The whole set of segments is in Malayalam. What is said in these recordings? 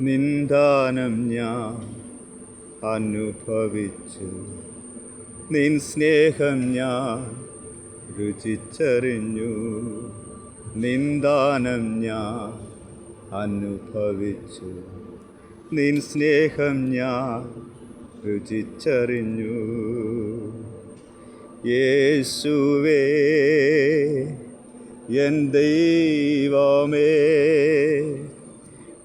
നിന്ദാനം ഞാൻ അനുഭവിച്ചു. നിൻ സ്നേഹം ഞാൻ രുചിച്ചറിഞ്ഞു. നിന്ദാനം ഞാൻ അനുഭവിച്ചു. നിൻ സ്നേഹം ഞാൻ രുചിച്ചറിഞ്ഞു. യേശുവേ എൻ ദൈവമേ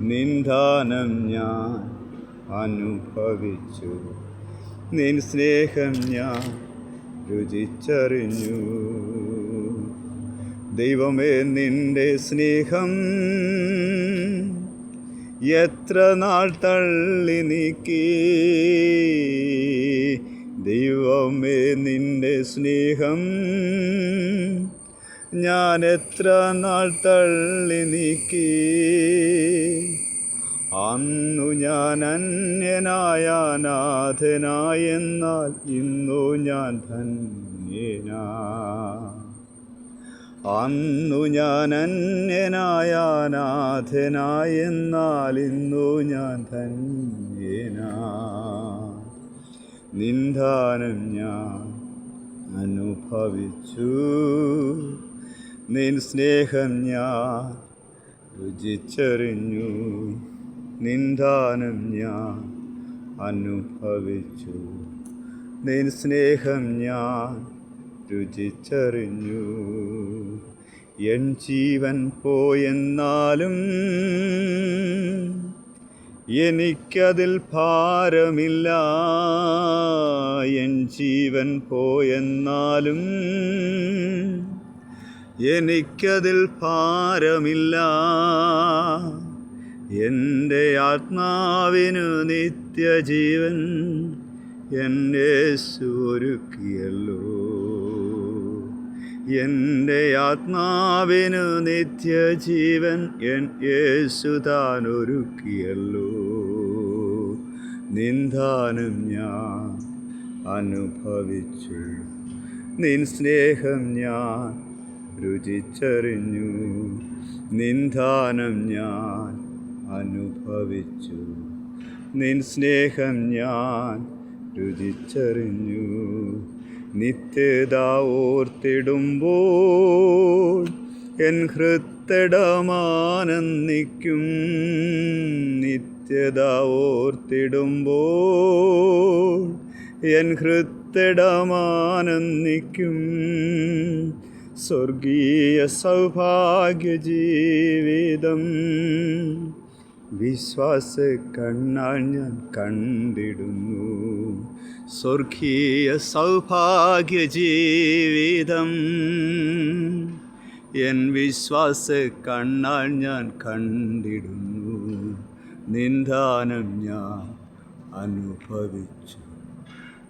നിന്ദാനം ഞാൻ അനുഭവിച്ചു. നിൻ സ്നേഹം ഞാൻ രുചിച്ചറിഞ്ഞു. ദൈവമേ നിന്റെ സ്നേഹം എത്ര നാൾ തള്ളി നീക്കി? ദൈവമേ നിന്റെ സ്നേഹം ഞാൻ എത്ര നാൾ തള്ളി നീക്കി? അന്നു ഞാൻ അന്യനായ നാഥനായെന്നാൽ ഇന്നു ഞാൻ ധന്യനാ. അന്നു ഞാൻ അന്യനായ നാഥനായെന്നാൽ ഇന്നു ഞാൻ ധന്യനാ. നിന്ദാനം ഞാൻ അനുഭവിച്ചു. നിൻ സ്നേഹം ഞാൻ രുചിച്ചറിഞ്ഞു നിന്ദാനം ഞാൻ അനുഭവിച്ചു. നിൻ സ്നേഹം ഞാൻ രുചിച്ചറിഞ്ഞു എൻ ജീവൻ പോയെന്നാലും എനിക്കതിൽ ഭാരമില്ല. എൻ ജീവൻ പോയെന്നാലും എനിക്കതിൽ ഭാരമില്ല. എന്റെ ആത്മാവിനു നിത്യജീവൻ എന്റെ ഒരുക്കിയല്ലോ. എന്റെ ആത്മാവിനു നിത്യജീവൻ എൻ യേശു താൻ ഒരുക്കിയല്ലോ. നിന്ദാനം ഞാൻ അനുഭവിച്ചു. നിൻ സ്നേഹം ഞാൻ രുചിച്ചറിഞ്ഞു. നിന്ദാനം ഞാൻ അനുഭവിച്ചു. നിൻ സ്നേഹം ഞാൻ രുചിച്ചറിഞ്ഞു. നിത്യത ഓർത്തിടുമ്പോൾ എൻ ഹൃത്തടമാനന്ദിക്കും. നിത്യത ഓർത്തിടുമ്പോൾ എൻ ഹൃത്തടമാനന്ദിക്കും. സ്വർഗീയ സൗഭാഗ്യ ജീവിതം വിശ്വാസ കണ്ണാൽ ഞാൻ കണ്ടിടുന്നു. സ്വർഗീയ സൗഭാഗ്യ ജീവിതം എൻ വിശ്വാസ കണ്ണാൽ ഞാൻ കണ്ടിടുന്നു. നിന്ദാനം ഞാൻ അനുഭവിച്ചു.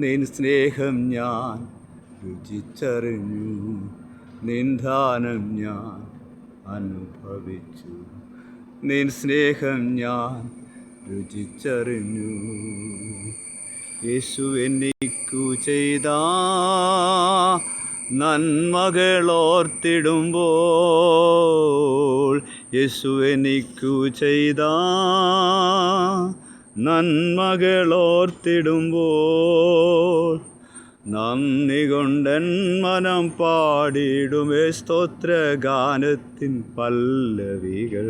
നിൻ സ്നേഹം ഞാൻ രുചിച്ചറിഞ്ഞു. നിന്ദാനം ഞാൻ അനുഭവിച്ചു. നിൻ സ്നേഹം ഞാൻ രുചിച്ചറിഞ്ഞു. യേശു എനിക്കു ചെയ്ത നന്മകളോർത്തിടുമ്പോൾ യേശു എനിക്കു ചെയ്ത നന്മകളോർത്തിടുമ്പോൾ നന്ദി കൊണ്ടൻ മനം പാടിയിടുമേ സ്തോത്രഗാനത്തിൻ പല്ലവികൾ.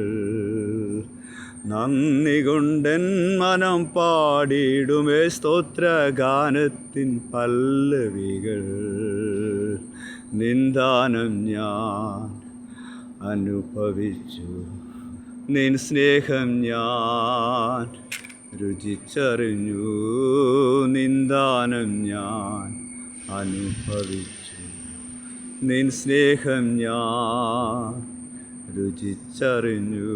നന്ദി കൊണ്ടൻ മനം പാടിയിടുമേ സ്തോത്രഗാനത്തിൻ പല്ലവികൾ. നിന്ദാനം ഞാൻ അനുഭവിച്ചു. നിൻ സ്നേഹം ഞാൻ രുചിച്ചറിഞ്ഞു. നിന്ദാനം ഞാൻ അനുഭവിച്ചു. നിൻ സ്നേഹം ഞാൻ രുചിച്ചറിഞ്ഞു.